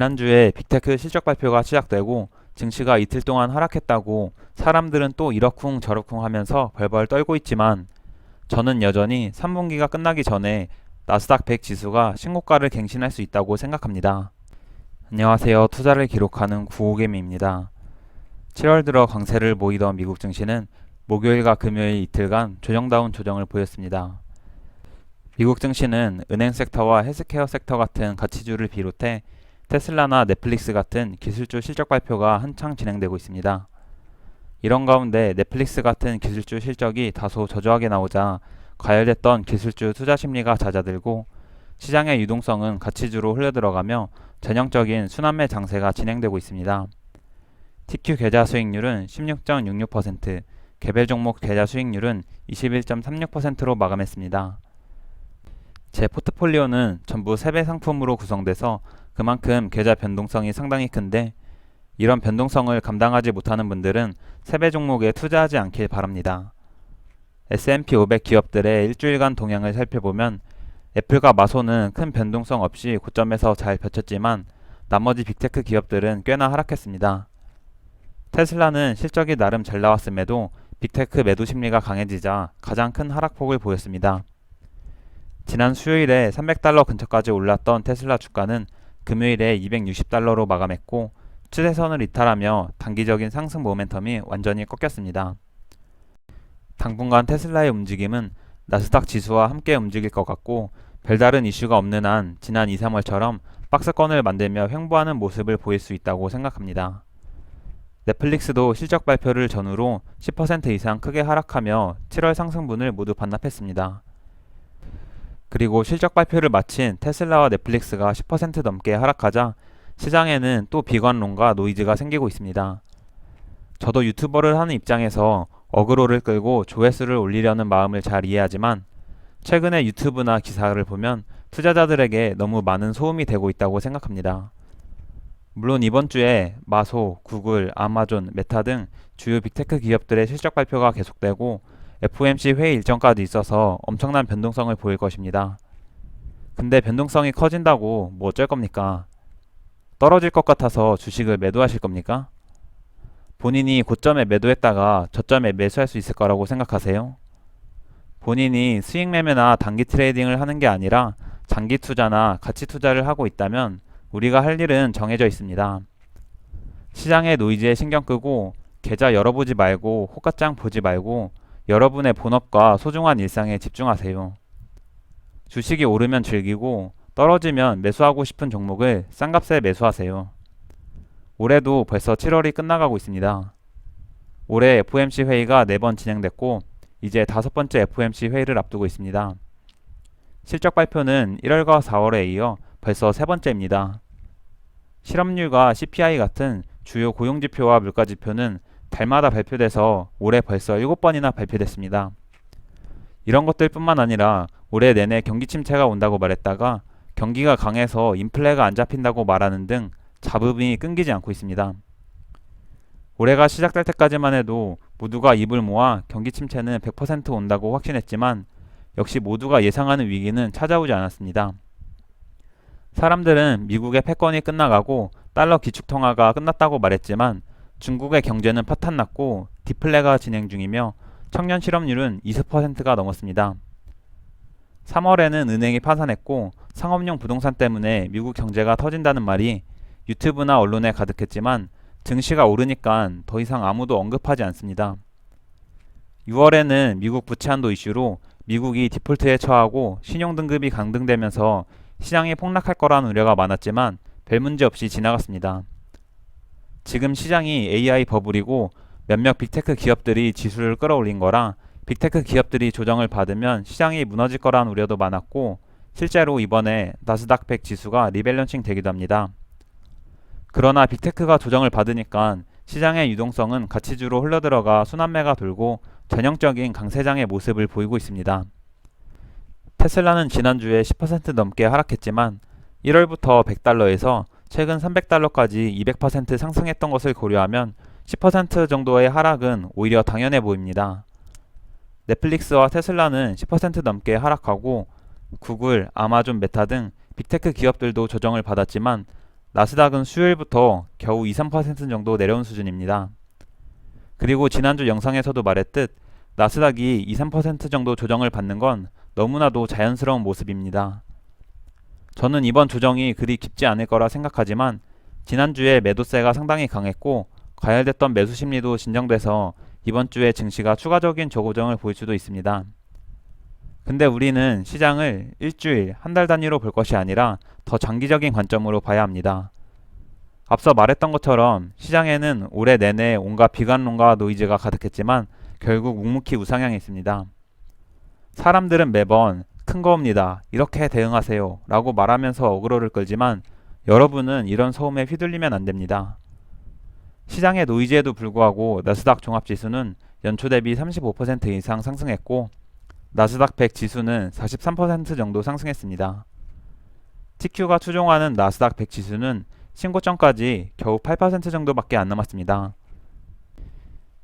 지난주에 빅테크 실적 발표가 시작되고 증시가 이틀 동안 하락했다고 사람들은 또 이러쿵 저러쿵 하면서 벌벌 떨고 있지만 저는 여전히 3분기가 끝나기 전에 나스닥 100 지수가 신고가를 갱신할 수 있다고 생각합니다. 안녕하세요. 투자를 기록하는 구호개미입니다. 7월 들어 강세를 모이던 미국 증시는 목요일과 금요일 이틀간 조정다운 조정을 보였습니다. 미국 증시는 은행 섹터와 헬스케어 섹터 같은 가치주를 비롯해 테슬라나 넷플릭스 같은 기술주 실적 발표가 한창 진행되고 있습니다. 이런 가운데 넷플릭스 같은 기술주 실적이 다소 저조하게 나오자 과열됐던 기술주 투자 심리가 잦아들고 시장의 유동성은 가치주로 흘러들어가며 전형적인 순환매 장세가 진행되고 있습니다. TQ 계좌 수익률은 16.66%, 개별 종목 계좌 수익률은 21.36%로 마감했습니다. 제 포트폴리오는 전부 세배 상품으로 구성돼서 그만큼 계좌 변동성이 상당히 큰데 이런 변동성을 감당하지 못하는 분들은 세배 종목에 투자하지 않길 바랍니다. S&P 500 기업들의 일주일간 동향을 살펴보면 애플과 마소는 큰 변동성 없이 고점에서 잘 버텼지만 나머지 빅테크 기업들은 꽤나 하락했습니다. 테슬라는 실적이 나름 잘 나왔음에도 빅테크 매도 심리가 강해지자 가장 큰 하락폭을 보였습니다. 지난 수요일에 300달러 근처까지 올랐던 테슬라 주가는 금요일에 260달러로 마감했고 추세선을 이탈하며 단기적인 상승 모멘텀이 완전히 꺾였습니다. 당분간 테슬라의 움직임은 나스닥 지수와 함께 움직일 것 같고 별다른 이슈가 없는 한 지난 2, 3월처럼 박스권을 만들며 횡보하는 모습을 보일 수 있다고 생각합니다. 넷플릭스도 실적 발표를 전후로 10% 이상 크게 하락하며 7월 상승분을 모두 반납했습니다. 그리고 실적 발표를 마친 테슬라와 넷플릭스가 10% 넘게 하락하자 시장에는 또 비관론과 노이즈가 생기고 있습니다. 저도 유튜버를 하는 입장에서 어그로를 끌고 조회수를 올리려는 마음을 잘 이해하지만 최근에 유튜브나 기사를 보면 투자자들에게 너무 많은 소음이 되고 있다고 생각합니다. 물론 이번 주에 마소, 구글, 아마존, 메타 등 주요 빅테크 기업들의 실적 발표가 계속되고 FOMC 회의 일정까지 있어서 엄청난 변동성을 보일 것입니다. 근데 변동성이 커진다고 뭐 어쩔 겁니까? 떨어질 것 같아서 주식을 매도하실 겁니까? 본인이 고점에 매도했다가 저점에 매수할 수 있을 거라고 생각하세요? 본인이 수익 매매나 단기 트레이딩을 하는 게 아니라 장기 투자나 가치 투자를 하고 있다면 우리가 할 일은 정해져 있습니다. 시장의 노이즈에 신경 끄고 계좌 열어보지 말고 호가장 보지 말고 여러분의 본업과 소중한 일상에 집중하세요. 주식이 오르면 즐기고 떨어지면 매수하고 싶은 종목을 싼 값에 매수하세요. 올해도 벌써 7월이 끝나가고 있습니다. 올해 FOMC 회의가 4번 진행됐고 이제 다섯 번째 FOMC 회의를 앞두고 있습니다. 실적 발표는 1월과 4월에 이어 벌써 세 번째입니다. 실업률과 CPI 같은 주요 고용지표와 물가지표는 달마다 발표돼서 올해 벌써 7번이나 발표됐습니다. 이런 것들뿐만 아니라 올해 내내 경기 침체가 온다고 말했다가 경기가 강해서 인플레가 안 잡힌다고 말하는 등 잡음이 끊기지 않고 있습니다. 올해가 시작될 때까지만 해도 모두가 입을 모아 경기 침체는 100% 온다고 확신했지만 역시 모두가 예상하는 위기는 찾아오지 않았습니다. 사람들은 미국의 패권이 끝나가고 달러 기축통화가 끝났다고 말했지만 중국의 경제는 파탄났고 디플레가 진행 중이며 청년 실업률은 20%가 넘었습니다. 3월에는 은행이 파산했고 상업용 부동산 때문에 미국 경제가 터진다는 말이 유튜브나 언론에 가득했지만 증시가 오르니까 더 이상 아무도 언급하지 않습니다. 6월에는 미국 부채 한도 이슈로 미국이 디폴트에 처하고 신용등급이 강등되면서 시장이 폭락할 거라는 우려가 많았지만 별 문제 없이 지나갔습니다. 지금 시장이 AI 버블이고 몇몇 빅테크 기업들이 지수를 끌어올린 거라 빅테크 기업들이 조정을 받으면 시장이 무너질 거라는 우려도 많았고 실제로 이번에 나스닥 100 지수가 리밸런싱 되기도 합니다. 그러나 빅테크가 조정을 받으니까 시장의 유동성은 가치주로 흘러들어가 순환매가 돌고 전형적인 강세장의 모습을 보이고 있습니다. 테슬라는 지난주에 10% 넘게 하락했지만 1월부터 100달러에서 최근 300달러까지 200% 상승했던 것을 고려하면 10% 정도의 하락은 오히려 당연해 보입니다. 넷플릭스와 테슬라는 10% 넘게 하락하고 구글, 아마존, 메타 등 빅테크 기업들도 조정을 받았지만 나스닥은 수요일부터 겨우 2, 3% 정도 내려온 수준입니다. 그리고 지난주 영상에서도 말했듯 나스닥이 2, 3% 정도 조정을 받는 건 너무나도 자연스러운 모습입니다. 저는 이번 조정이 그리 깊지 않을 거라 생각하지만 지난주에 매도세가 상당히 강했고 과열됐던 매수 심리도 진정돼서 이번 주에 증시가 추가적인 저고정을 보일 수도 있습니다. 근데 우리는 시장을 일주일, 한 달 단위로 볼 것이 아니라 더 장기적인 관점으로 봐야 합니다. 앞서 말했던 것처럼 시장에는 올해 내내 온갖 비관론과 노이즈가 가득했지만 결국 묵묵히 우상향했습니다. 사람들은 매번 큰 거옵니다. 이렇게 대응하세요. 라고 말하면서 어그로를 끌지만 여러분은 이런 소음에 휘둘리면 안 됩니다. 시장의 노이즈에도 불구하고 나스닥 종합지수는 연초 대비 35% 이상 상승했고 나스닥 100 지수는 43% 정도 상승했습니다. TQ가 추종하는 나스닥 100 지수는 신고점까지 겨우 8% 정도밖에 안 남았습니다.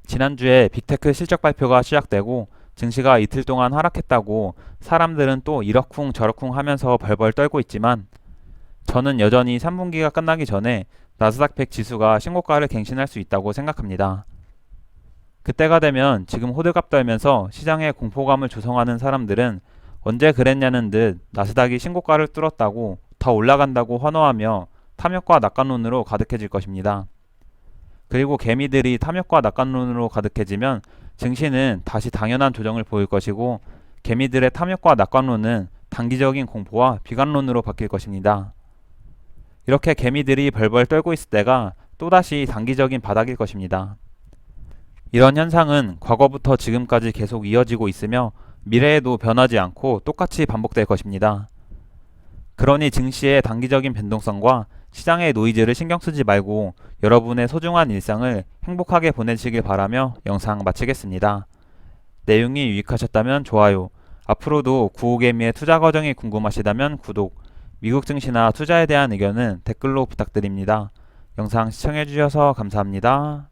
지난주에 빅테크 실적 발표가 시작되고 증시가 이틀 동안 하락했다고 사람들은 또 이러쿵 저러쿵 하면서 벌벌 떨고 있지만 저는 여전히 3분기가 끝나기 전에 나스닥 100 지수가 신고가를 갱신할 수 있다고 생각합니다. 그때가 되면 지금 호들갑 떨면서 시장에 공포감을 조성하는 사람들은 언제 그랬냐는 듯 나스닥이 신고가를 뚫었다고 더 올라간다고 환호하며 탐욕과 낙관론으로 가득해질 것입니다. 그리고 개미들이 탐욕과 낙관론으로 가득해지면 증시는 다시 당연한 조정을 보일 것이고 개미들의 탐욕과 낙관론은 단기적인 공포와 비관론으로 바뀔 것입니다. 이렇게 개미들이 벌벌 떨고 있을 때가 또다시 단기적인 바닥일 것입니다. 이런 현상은 과거부터 지금까지 계속 이어지고 있으며 미래에도 변하지 않고 똑같이 반복될 것입니다. 그러니 증시의 단기적인 변동성과 시장의 노이즈를 신경 쓰지 말고 여러분의 소중한 일상을 행복하게 보내시길 바라며 영상 마치겠습니다. 내용이 유익하셨다면 좋아요, 앞으로도 구호개미의 투자 과정이 궁금하시다면 구독, 미국 증시나 투자에 대한 의견은 댓글로 부탁드립니다. 영상 시청해주셔서 감사합니다.